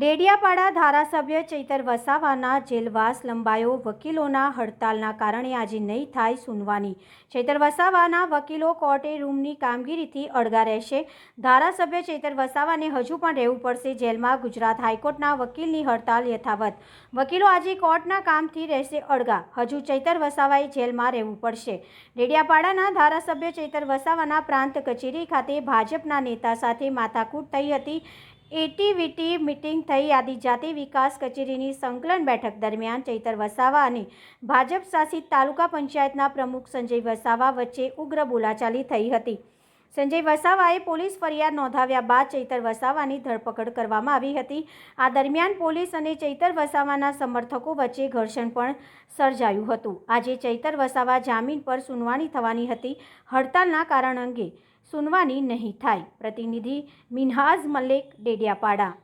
ડેડિયાપાડા ધારાસભ્ય ચૈતર વસાવાના જેલવાસ લંબાયો વકીલોના હડતાલના કારણે આજે નહીં થાય સુનવાની. ચૈતર વસાવાના વકીલો કોર્ટે રૂમની કામગીરીથી અળગા રહેશે. ધારાસભ્ય ચૈતર વસાવાને હજુ પણ રહેવું પડશે જેલમાં. ગુજરાત હાઈકોર્ટના વકીલની હડતાલ યથાવત. વકીલો આજે કોર્ટના કામથી રહેશે અળગા. હજુ ચૈતર વસાવાએ જેલમાં રહેવું પડશે. ડેડિયાપાડાના ધારાસભ્ય ચૈતર વસાવાના પ્રાંત કચેરી ખાતે ભાજપના નેતા સાથે માથાકૂટ થઈ હતી. એટીવીટી મિટિંગ થઈ. આદિજાતિ વિકાસ કચેરીની સંકલન બેઠક દરમિયાન ચૈતર વસાવા અને ભાજપ શાસિત તાલુકા પંચાયતના પ્રમુખ સંજય વસાવા વચ્ચે ઉગ્ર બોલાચાલી થઈ હતી. સંજય વસાવાએ પોલીસ ફરિયાદ નોંધાવ્યા બાદ ચૈતર વસાવાની ધરપકડ કરવામાં આવી હતી. આ દરમિયાન પોલીસ અને ચૈતર વસાવાના સમર્થકો વચ્ચે ઘર્ષણ પણ સર્જાયું હતું. આજે ચૈતર વસાવા જામીન પર સુનવાણી થવાની હતી. હડતાલના કારણ અંગે સુનવાની નહીં થાય. પ્રતિનિધિ મિનહાઝ મલિક ડેડિયાપાડા.